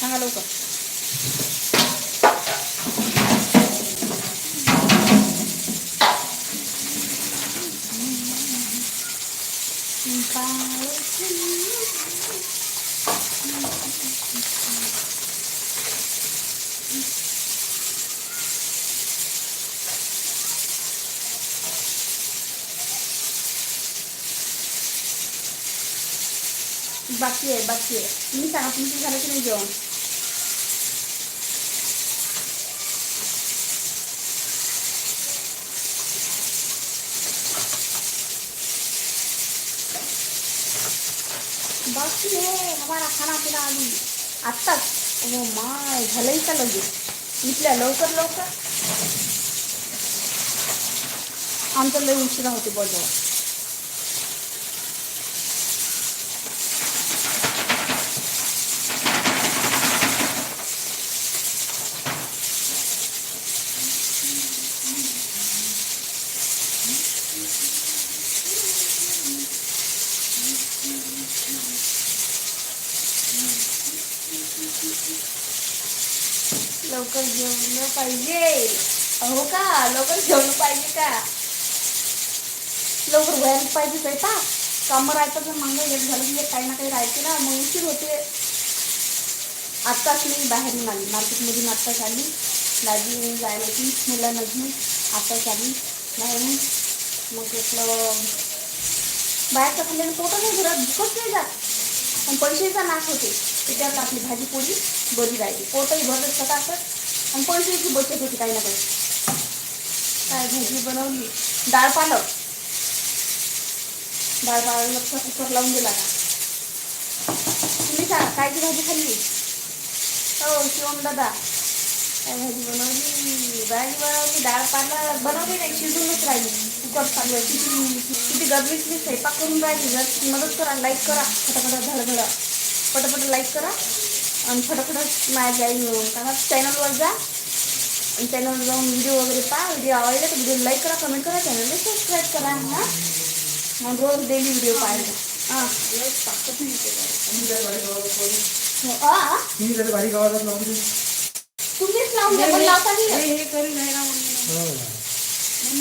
सांगा लवकर बाकी आहे बाकी आहे तुम्ही सांगा तुमचं झालं की नाही जेवण बाकी आहे हमारा खाना पिना आली आत्ताच ओ माय झालंही का लगेच इथल्या लवकर लवकर आमचं लय उशिरा होते बजाव लवकर जेवलं पाहिजे. हो का? लवकर जेवलं पाहिजे का? लवकर व्हायला पाहिजे स्वयंपाक. कामं राहतात तर मग एक झालं म्हणजे काही ना काही राहते ना. मग उशीर होते. आत्ताच मी बाहेरून आली मार्केटमधून आत्ताच आली दादी जायला होती. मुलांना घेऊन आत्ताच आली बाहेरून मग म्हटलं बाहेरचं खाल्ल्याने पोटं नाही घरात. दुखत नाही जात. पण पैशाचा नाश होते. त्याच्यात आपली भाजी पोळी बरी राहते पोटही भरत फटाफट आणि पैशाची बचत होती काही ना काही. काय भाजी बनवली? डाळ पालक. डाळ पालकचा कुकर लावून दिला का तुम्ही सांगा कायची भाजी खाल्ली? हो शिवम दादा काय भाजी बनवली? भाजी बनवली डाळ पालक. बनवली नाही शिजूनच राहिली. कुकर चालू आहे. किती किती गरमीची स्वयंपाक करून राहिली. जर मदत करा लाईक करा. फटाफट धडधड पटापट लाईक करा. आणि फटाफट माझ्या आई मिळून का चॅनलवर जा. आणि चॅनलवर जाऊन व्हिडिओ वगैरे पहा. व्हिडिओ आवडले तर व्हिडिओ लाईक करा कमेंट करा. चॅनलला सबस्क्राईब करा हां. मग रोज डेली व्हिडिओ पाहायचा हां. तुम्हीच लावून द्या पण लावता नाही येत.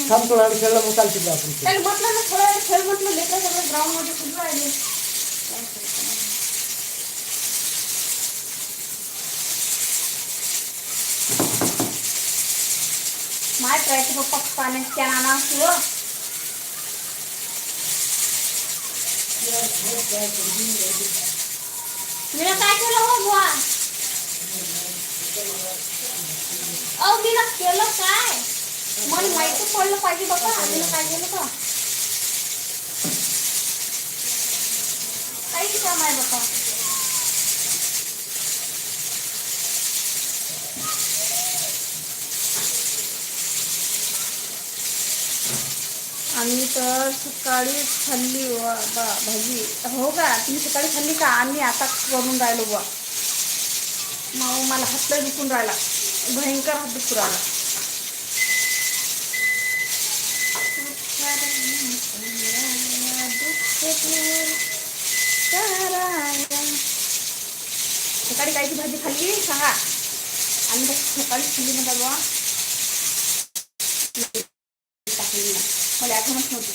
थांब थोडा वेळ खेळला मग चालतील आपण त्याला म्हटलं ना थोडा वेळ खेळ. म्हटलं लेकर सगळं ग्राउंडमध्ये फिरून राहिले. माय ट्रायचं पप्पा पाण्यात कॅन आणा असतो हो. मीनं काय केलं हो बुवा अहो मीनं केलं काय मला माहिती पडलं पाहिजे बाबा मीनं काय केलं का काही काम आहे बाबा आम्ही तर सकाळी खाल्ली बा भाजी. हो का? तुम्ही सकाळी खाल्ली का? आम्ही आता करून राहिलो बुवा. मग मला हातला दुखून राहिला. भयंकर हात दुखून राहिला. सकाळी कायची भाजी खाल्ली? सांगा आम्ही सकाळी खाल्ली ना बाबा टाकली मला आठवणच नव्हती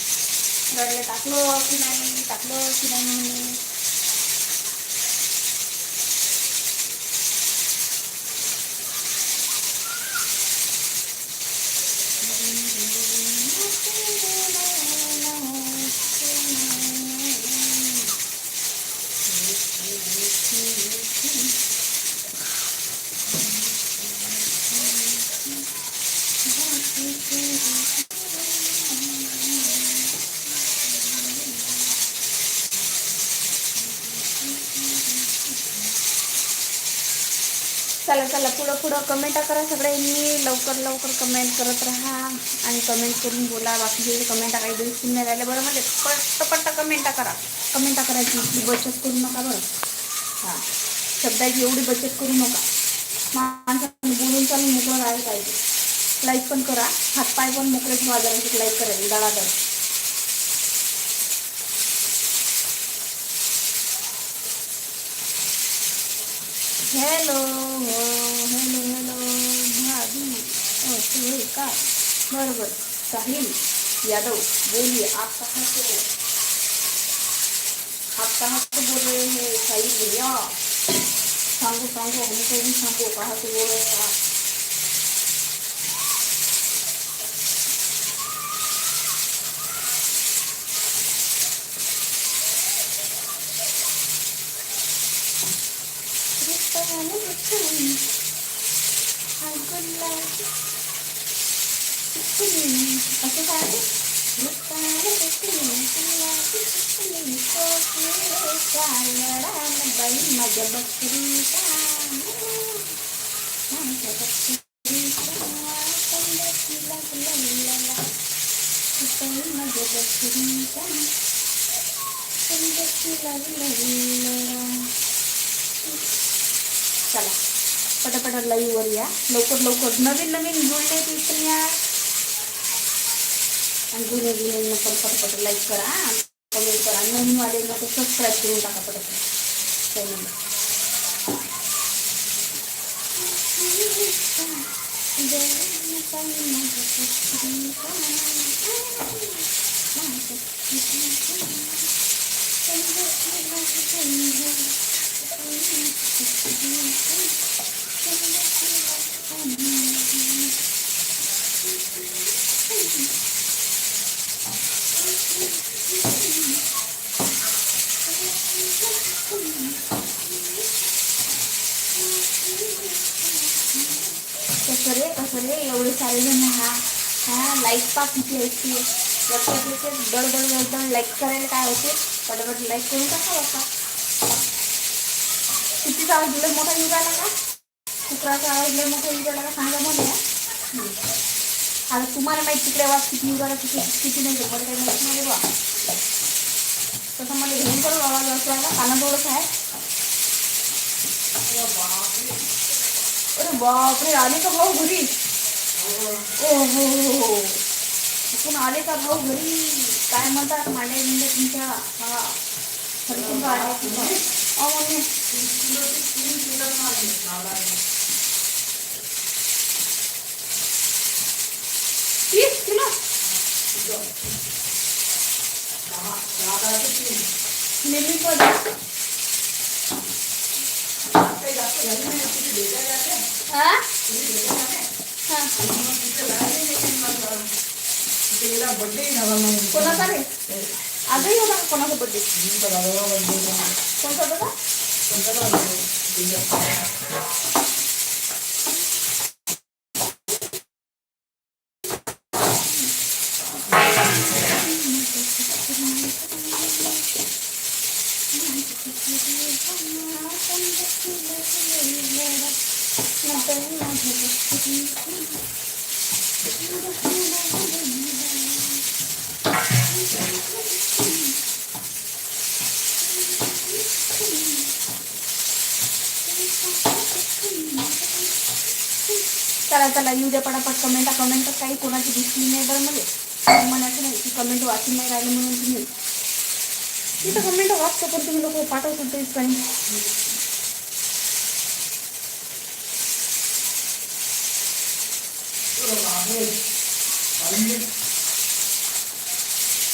रडले टाकलो की नाही टाकलो की नाही चला पुढं पुढं कमेंट करा सगळ्यांनी लवकर लवकर कमेंट करत राहा आणि कमेंट करून बोला. बाकीचे कमेंट काही दिवशी नाही राहिले बरं म्हणजे पट्ट पट्ट करा. कमेंट करायची इतकी बचत करू नका बरं. हां. शब्दाची एवढी बचत करू नका. माणसाने बोलून चालून मोकळं राहायला पाहिजे. लाईक पण करा. हातपाय पण मोकळे बाजारांची लाईक करायची दळादळ हॅलो हॅलो हॅलो भाभी असं का? बरोबर. साहिल यादव बोलिए आप कहाँ से हो आप कहाँ से बोल रहे हैं साहिल भैया सांगो सांगो. हमको भी सांगो. कहाँ से बोल रहे हैं आप माझ्या बकरीचा माझ्या बकरीचा कंदची लागलेला माझ्या बकरीचा चला पटापट लाईव्ह वर या. लवकर लवकर नवीन नवीन जुळले तिथे या. आणि जुने जुने पण पटापट लाईक करा. कमेंट करा. नवीन वाले नको सबस्क्राईब करून टाका पटापट. चॅनल कसं रे कसं रे एवढे सारे जण हा हा लाईक पा किती असते लक्षात येते बडबड दडदड लाईक करायला काय होते? बडबड लाईक करून कसा होता किती आवाज लय मोठा येऊ राहिला का? कुकराचा आवाज लय मोठा येऊ राहिला का? सांगा मला आता तुम्हाला माहिती तिकडे आवाज किती येऊ राहिला किती किती नाही मला काही माहिती नाही बा तसं मला घेऊन भयंकर आवाज असला का कानाजवळच आहे. अरे बापरे आली का भाऊ घरी? ओ हो हो हो तिथून आले का भाऊ घरी? काय म्हणतात मांडे म्हणजे तुमच्या? हा. हरिकुंड आले अहो मम्मी तीस किलो. नेहमी पण. हा? कोणाचा रे आजही होता का कोणाचा बड्डे तुमचा दादाला कोणता होता दादा चला चला येऊ द्या पटापट. कमेंट कमेंट काही कोणाची दिसली नाही बरं म्हणजे म्हणायचं नाही. की कमेंट वाचून नाही राहिली म्हणून तुम्ही. तिथं कमेंट वाचतो पण तुम्ही लोक पाठवतो तेच काही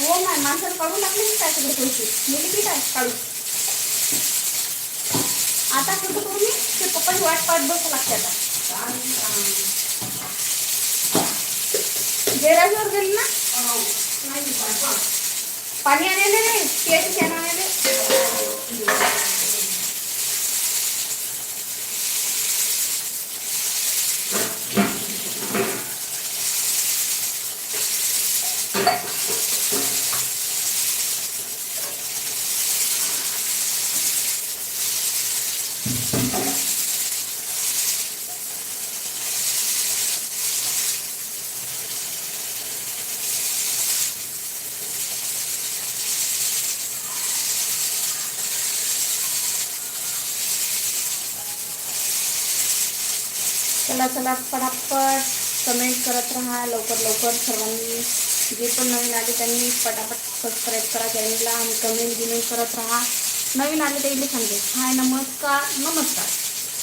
हो मा माणसाला काढून टाकले की काय सगळे पैसे गेले की काय काढू आता कसं करू मी ते पप्पाची वाट पाहत बसं लागते आता. गॅरेजवर गेली ना? पाणी आलेले नाही. पियाची कॅन आलेले चला चला पटापट कमेंट करत राहा. लवकर लवकर सर्वांनी जे पण नवीन आले त्यांनी पटापट सबस्क्राईब करा. चॅनलला आणि कमेंट गिमेंट करत राहा. नवीन आले त्याला सांगते. हाय नमस्कार. नमस्कार.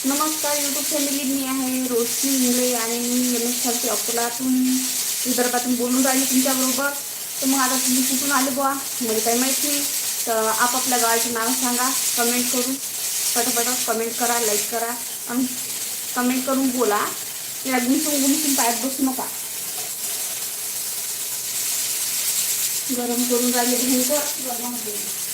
नमस्कार यूट्यूब फॅमिली मी आहे रोशनी इंगळे आणि मी एम एस अकोलातून विदर्भातून बोलून राहिली तुमच्याबरोबर. तर मग आता तुम्ही कुठून आले बुवा? मला काही माहीत नाही. तर आपापल्या गावाचे नाव सांगा. कमेंट करून. पटापट कमेंट करा लाईक करा. आणि कमेंट करून बोला. की गुंतून गुंतून पायात बसू नका. गरम करून राहिले भयंकर. गरम होते